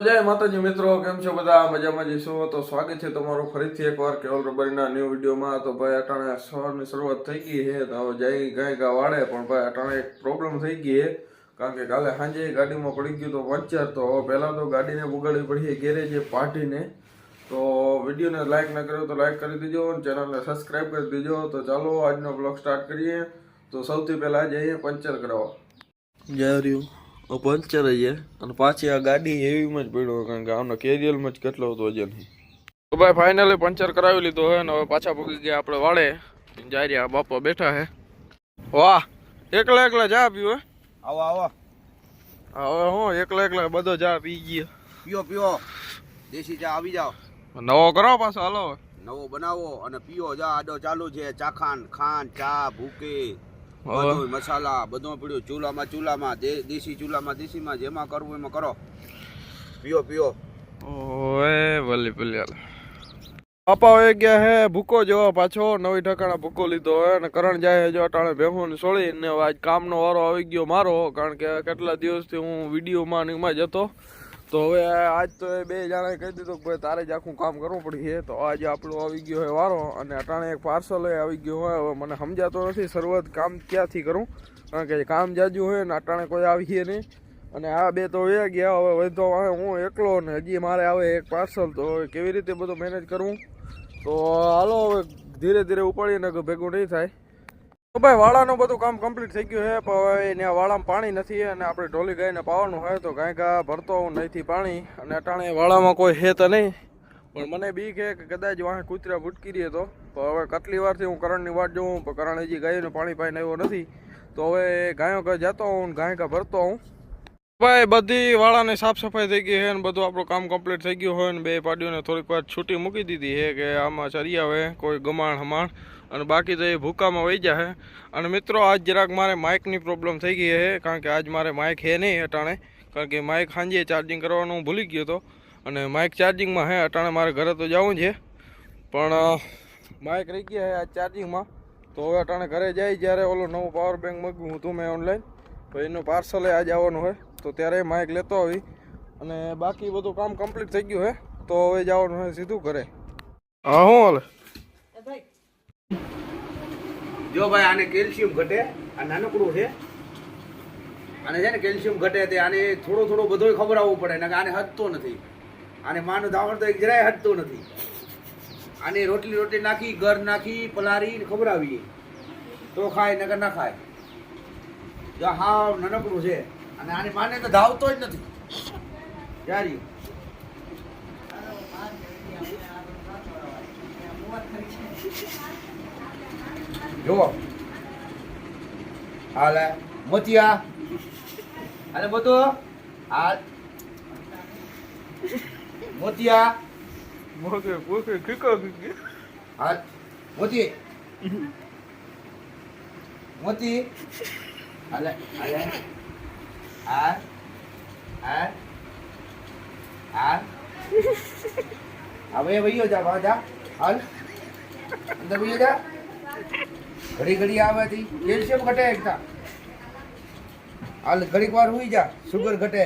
જય માતાજી મિત્રો, કેમ છો બધા? મજામાં જઈશું તો સ્વાગત છે તમારું ફરીથી એકવાર કેવલ રબરીના ન્યૂ વિડીયોમાં. તો ભાઈ, અટાણે સવારની શરૂઆત થઈ ગઈ છે. તો જઈ ગાય ગા વાળે. પણ ભાઈ, અટાણે એક પ્રોબ્લેમ થઈ ગઈ છે. કારણ કે કાલે સાંજે ગાડીમાં પડી ગયું તો પંચર. તો પહેલાં તો ગાડીને બગાડવી પડી ગેરેજે, પાર્ટીને. તો વિડીયોને લાઇક ન કર્યો તો લાઇક કરી દેજો અને ચેનલને સબસ્ક્રાઈબ કરી દેજો. તો ચાલો, આજનો બ્લોગ સ્ટાર્ટ કરીએ. તો સૌથી પહેલાં જઈએ પંચર કરાવવા જય રહ્યું પંચર છે. અને પાછી આ ગાડી હેવીમાં જ પડ્યો કારણ કે આનો કેરિયલમાં જ કેટલો હતો વજન તો ભાઈ ફાઇનલી પંચર કરાવી લીધો હોય ને હવે પાછા પગી ગયા આપણે વાળે જાય રહ્યા બાપા બેઠા હે વાહ એકલા એકલા ચા પીવો? આવો આવો. હવે હું એકલા એકલા બધો ચા પી ગયો. પીઓ પીઓ. દેશી ચા આવી જાઓ. નવો કરો પાછો હાલો. નવો બનાવો અને પીઓ. જા આડો ચાલુ છે. ચાખાન ખાંડ ચા ભૂકી બધું મસાલા બધું પડ્યું. ચૂલામાં ચૂલામાં દેશી ચૂલામાં દેશીમાં જેમાં કરવું એમાં કરો. પીઓ પીઓ. ઓએ ભલે ભલે પાપા હોય ગયા હે ભૂકો જોવા પાછો નવી ઠકાણા ભૂકો લીધો હે અને કરણ જાય હે જો અટાણે ભેહું સોળી ને આજ કામનો વારો આવી ગયો મારો કારણ કે કેટલા દિવસથી હું વિડીયોમાં ને એમાં જ હતો. તો હવે આજ તો એ બે જણાએ કહી દીધું કે ભાઈ તારે જ આખું કામ કરવું પડશે. તો આજે આપણો આવી ગયો હોય વારો અને અટાણે એક પાર્સલ આવી ગયો હોય. હવે મને સમજાતો નથી શરૂઆત કામ ક્યાંથી કરું? કારણ કે કામ જાજુ હોય ને અટાણે કોઈ આવીએ નહીં. અને આ બે તો એ ગયા, હવે વધો આવે હું એકલો ને હજી મારે આવે એક પાર્સલ તો કેવી રીતે બધું મેનેજ કરવું? તો હાલો, હવે ધીરે ધીરે ઉપાડીને ભેગું નહીં થાય. તો ભાઈ વાળાનું બધું કામ કમ્પ્લીટ થઈ ગયું છે, પણ હવે ત્યાં વાળામાં પાણી નથી અને આપણે ઢોલી ગાયને પાવાનું હોય તો ગાય ગા ભરતો નહીંથી પાણી અને અટાણે વાળામાં કોઈ હે તો નહીં. પણ મને બી છે કે કદાચ વાહે કૂતરા ભૂટકી રહે તો. પણ હવે કેટલી વારથી હું કરણની વાટ જોઉં, પણ કરણ હજી ગાયોને પાણી પાઈને આવ્યો નથી. તો હવે ગાયો કા જતો હું ગાય કા ભરતો હું. ભાઈ બધી વાળાની સાફ સફાઈ થઈ ગઈ છે ને બધું આપણું કામ કમ્પ્લીટ થઈ ગયું હોય ને બે પાડીઓને થોડીક વાર છૂટી મૂકી દીધી છે કે આમાં ચરી આવે, કોઈ ગમાણ હમાણ અને બાકી તો એ ભૂકામાં વહી જાય અને મિત્રો, આજ જરાક મારે માઇકની પ્રોબ્લેમ થઈ ગઈ છે કારણ કે આજ મારે માઇક હે નહીં અટાણે. કારણ કે માઇક સાંજે ચાર્જિંગ કરવાનું હું ભૂલી ગયો હતો. અને માઇક ચાર્જિંગમાં હે, અટાણે મારે ઘરે તો જવું છે પણ માઇક રહી ગયા છે આજ ચાર્જિંગમાં તો હવે અટાણે ઘરે જાય, જ્યારે ઓલું નવું પાવર બેંક મગ્યું હતું મેં ઓનલાઈન તો એનું પાર્સલ આજે આવવાનું હોય તો ત્યારે માઇક લેતો આવી. અને બાકી બધું કામ કમ્પ્લીટ થઈ ગયું હે. તો હવે જવાનું હોય સીધું ઘરે. હા, હું હાલે? જો ભાઈ આને કેલ્શિયમ ઘટે, આ નાનકડું છે આને છે ને કેલ્શિયમ ઘટે તે આને થોડો થોડો બધો ખબર આવવું પડે ને આને હટતો નથી. આને માનું ધાવણ તો જરાય હટતો નથી. આને રોટલી રોટલી નાખી, ઘર નાખી પલારી ખબર આવી તો ખાય નગર ના ખાય. જો હા નાનકડું છે, અને આને માને તો ધાવતો જ નથી. ક્યારે જુઓ હાલે મોતિયા અને બધું હાલ મોતિયા મોકે પોકે ખીકો ખીકી હાલ મોતી મોતી હાલે હાલે હાલ હાલ હાલ હવે વહીયો જા બહાર જા હાલ અંદર વહીયો જા ઘડી ઘડી આવેથી કેલ્શિયમ ઘટે એકતા હાલ ઘડીક વાર હુઈ જા. સુગર ઘટે.